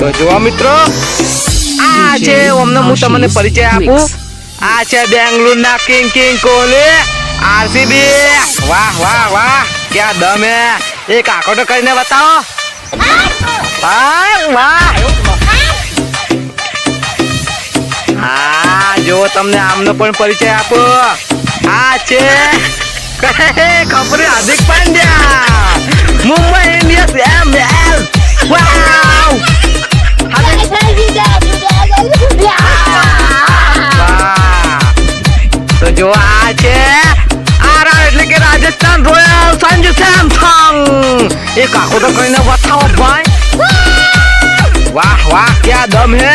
તો જોવા મિત્રો, આ છે અમને હું તમને પરિચય આપું. આ છે બેંગ્લોર ના કિંગ કિંગ કોહલી, આરસીબી. વાહ વાહ વાહ, ક્યાં દમ હે. એક આંખો કરીને બતાવો. વાહ વાહ. હા જો તમને આમનો પણ પરિચય આપો. આ છે ખબર Hardik Pandya. Mumbai Indians M L. Wow તો જો આ છે આરઆર એટલે કે રાજસ્થાન રોયલ સંજુ સેમસંગ એ કાકો તો કરીને બતાવો ભાઈ. વાહ વાહ, ક્યાં દમ હે.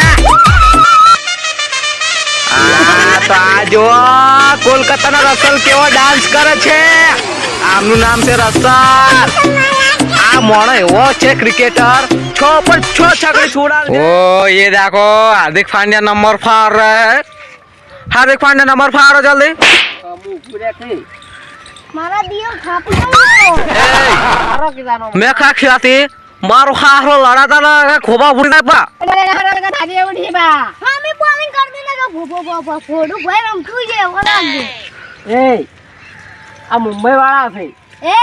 તો આ જો કોલકાતાના રસલ કેવો ડાન્સ કરે છે. આમનું નામ છે રસલ. આ મોણો એવો છે ક્રિકેટર છ પર છ છકડી છોડા ઓ ये देखो हार्दिक पांड्या नंबर फाड़ रहा है हार्दिक पांड्या नंबर फाड़ो जल्दी મારા દિયો ખાપી ગયો मैं खा खिलाती मारो हारो लड़ाता ना खोबा फूटी ना बा હા મે બોલિંગ કરી દે ને ભો ભો ભો ભો ફોડું ભાઈ રમતું છે વળાંગ દે એ આ મુંબઈ વાળા છે એ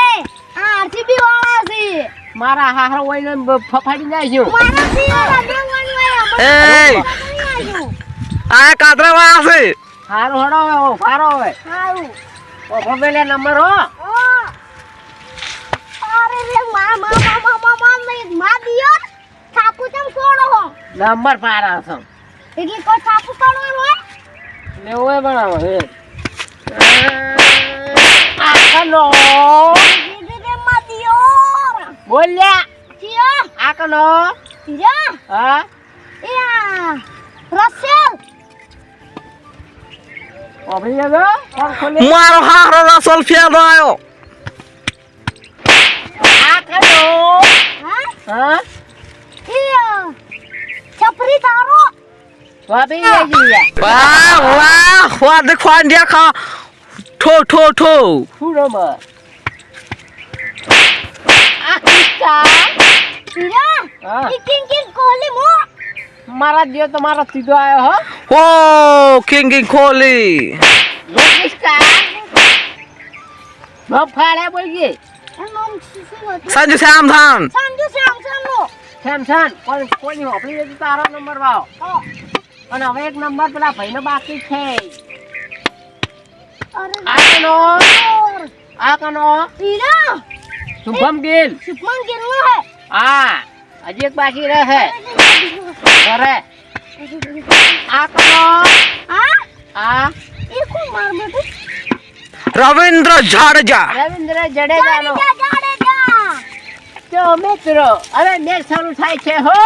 આ આરસીબી વાળા છે મારા હારો હોય ને ફફાડી જાય હોય એ આ કાતરા વાળા છે. હારો હડો હોય ફારો હોય સારું ભમેલે નંબર હો. અરે રે મા મા મા મા મા મા મે મા દિયો થાપુ તમ કોડો હો? નંબર પારા છો. એટલે કો થાપુ કોડો હોય? લેવો બનાવો હે આ દિયો બોલ્યા. ચિયા આ કનો? ચિયા હા? યા. રસેલ. ઓભળી જજો કોણ ખોલે મારો હારો રસલ ફેલ આવ્યો આ કનો હા? હા? યા છપરી તારો. વાપી ગઈ વાહ વાહ. હાર્દિક પાંડ્યા ખા. ઠો ઠો ઠો. શું નંબર આ કિસ્સા ચિયા હા ઈ કિંગ કિંગ કોહલી મો મારા દિયો તો મારો સીધો આવ્યો હો. ઓ કિંગ કિંગ કોહલી. જો કિસ્સા બફાડે બોલ ગઈ. એનો શું હતું? સંજુ સમજુ સેમસંગ નો સેમસંગ કોઈ કોઈની હોપડી લેતી તારો નંબર વાવ અને હવે એક નંબર પેલા ભાઈનો બાકી છે. આ કનો? આ કનો? ઈરા શુભમ ગિલ શુભમ ગિલ. નો હે હા હજી એક બાકી રહે. કરે આ કરો. હા આ. એ કો માર મત રવિન્દ્ર જાડેજા. રવિન્દ્ર જાડેજા નો જો મિત્રો હવે મેચ શરૂ થાય છે હો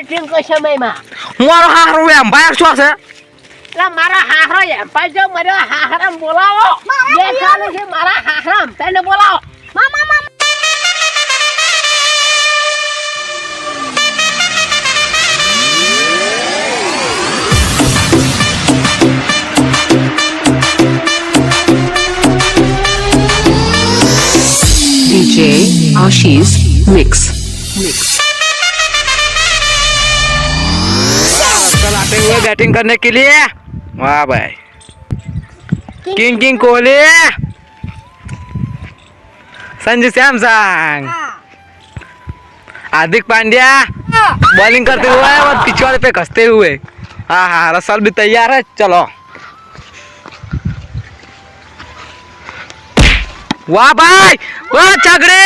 ટૂંક સમયમાં. મારો હારો એમ ભાઈ છો છે એટલે મારા હાહરો એમ મારો હાહરામ બોલાવો. મારા મેચ ચાલુ છે મારા હાહરામ તને બોલાવો. મામા મામા DJ Ashish Mix. Mix. कल आते हुए बैटिंग करने के लिए वाह भाई king king Kohli Sanju Samson Hardik Pandya bowling करते हुए और पिछवाड़े पे कसते हुए हाँ हाँ रसल भी तैयार है चलो અંપાનો ભાઈ ઓ ચગડે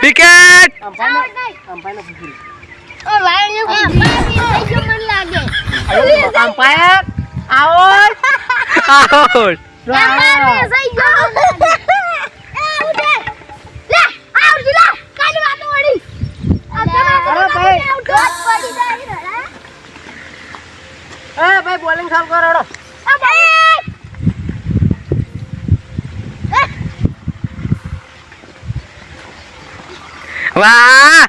એ બાકી થઈ ભાઈ બોલિંગ ચાલુ કરો वाह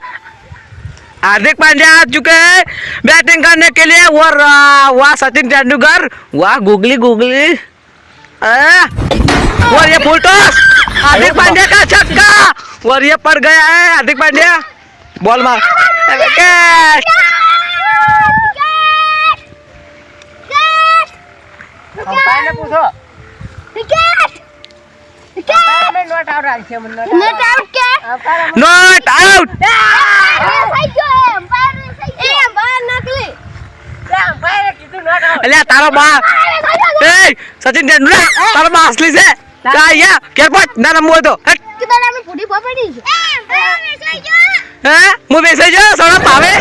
हार्दिक पांड्या आ चुके हैं बैटिंग करने के लिए और वाह सचिन तेंदुलकर वाह गुगली गुगली और ये फुल टॉस हार्दिक पांड्या का छक्का और ये पड़ गया है हार्दिक पांड्या बॉल मार पूछो नॉट आउट नॉट आउट અલ્યા તારો બા સચિન તેંડુલકર તારો બા અસલી છે. કાયા ઘેર પહોંચ ના રમવું હોય તો. કે તારે આપણે પૂરી પડી છે? હે મુ બેસાઈ જો સોડા પાવે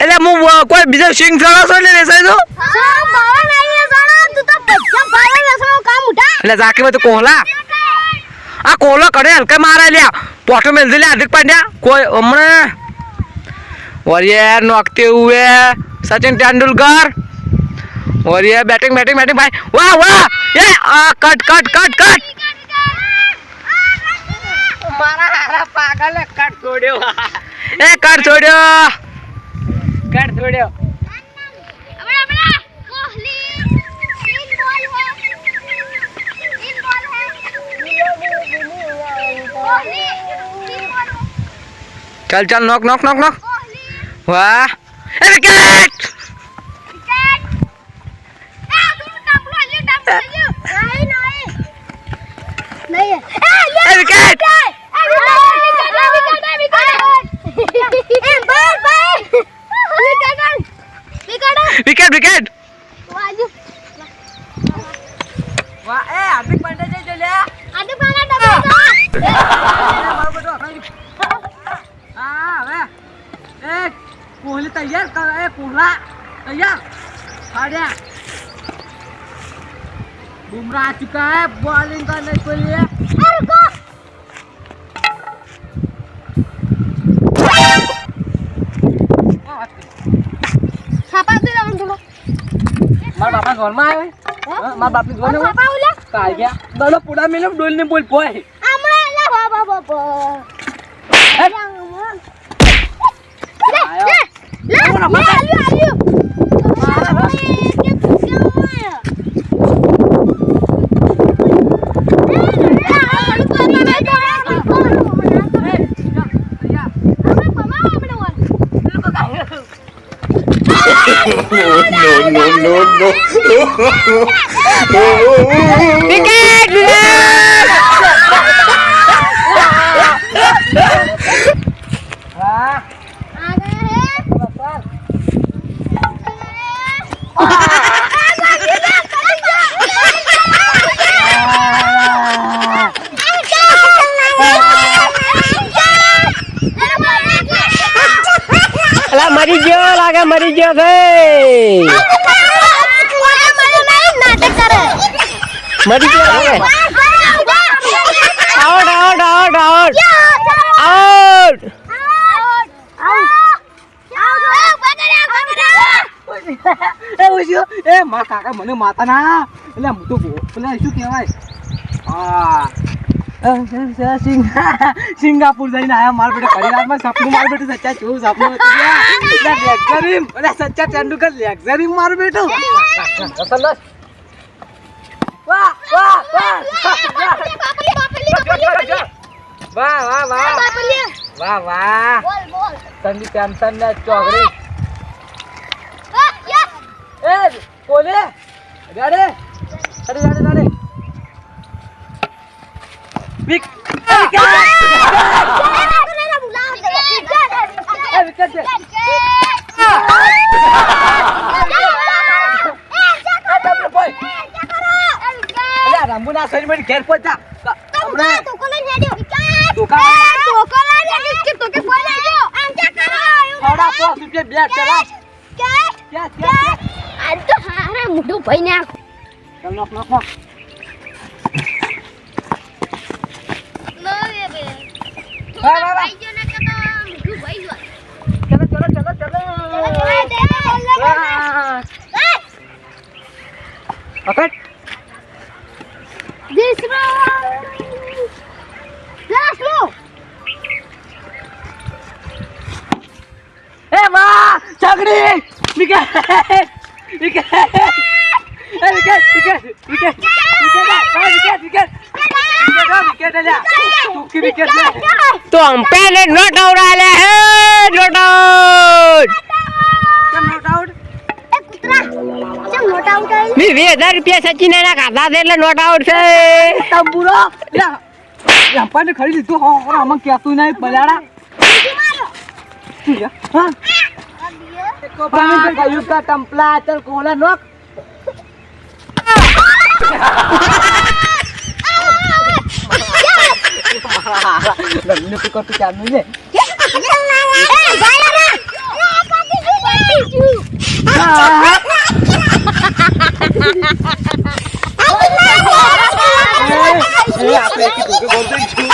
એટલે મુ કોઈ બીજો સિંગ સોડા છો એટલે બેસાઈ દો એટલે જાકે તો કોહલા. આ કોહલો કડે હલકે મારા લ્યા. પોટો મેલજો લ્યા હાર્દિક પાંડ્યા. કોઈ હમણાં. વરિયર નોકતે હુએ સચિન તેંડુલકર. और ये बैटिंग बैटिंग बैटिंग भाई। वाह वाह। ये आ, कट कट कट कट। मारा हारा पागल है। कट छोड़ो ए कट छोड़ो कट छोड़ो चल चल नोक नोक नोक नोक। वाह। विकेट વાહ એ હાર્દિક પંડ્યા જઈ જો લે હાર્દિક પંડ્યા ડબલ મારો બેટો હા હવે. એ કોહલી તૈયાર કર એ કોહલા તૈયાર. ફાડ્યા. बुमराह आ चुका है बॉलिंग करने के लिए छापा दे रहा हूँ तुम्हें आए મારા બાપની ઘરે આવ્યો. છાપા ઓલા? કાલ ગયા. દોલો પુડા મેલે ડોલ ને બોલ પોય આમળા લે બાબા બાબા લે લે લે લે આલ્યો આલ્યો. મરી ગયો લાગે મરી ગયો છે મરી ગયો હવે. Out out out out out એ મા કાકા મને માતા ના. એટલે હું તો પેલા શું કહેવાય? હા. સિંગાપુર જઈને આયા માર બેટા પરિવારમાં. સપનું માર બેટું સચ્ચા કેવું સપનું હતું લેક્ચરિંગ સચ્ચા તેંડુલકર લેક્ચરિંગ મારું બેટું. વાહ વાહ વાહ વાહ વાહ તની ટેન્શન ને ચોગડી એ કોલે ગાડે અરે ગાડે ગાડે વિક વિકેટ વિકેટ રામુ ના ઘેર પહોંચા આપણે ટોકો લઈને હેડ્યો વિકાસ ટોકા ટોકો લઈને હેડ્યો કે ટોકે ફોન આવ્યો આમ ચા કરો થોડા પો સુપે બે ચલા કે કે કે આ તો હારે મોટો ભાઈ ને ચાલ નોક નોક નોક ચલો ચલો ચલો ચલો પકડ તો અમ્પાયર નોટ આઉટ આલે હે નોટ આઉટ કેમ નોટ આઉટ મી વીસ હજાર રૂપિયા સચિન એના ખાધા છે એટલે નોટ આઉટ છે. તંબુરો લ્યા યાપાને ખરી લીધું હા હો આમાં કહેતું નહીં બલાડા. શું છે? હા તમે કહ્યું કે ટંપલા ચલ કોલા નોક લગ્ન તો કરતું ચાલુ છે આપણે એક ટોકે બોલ દઈશું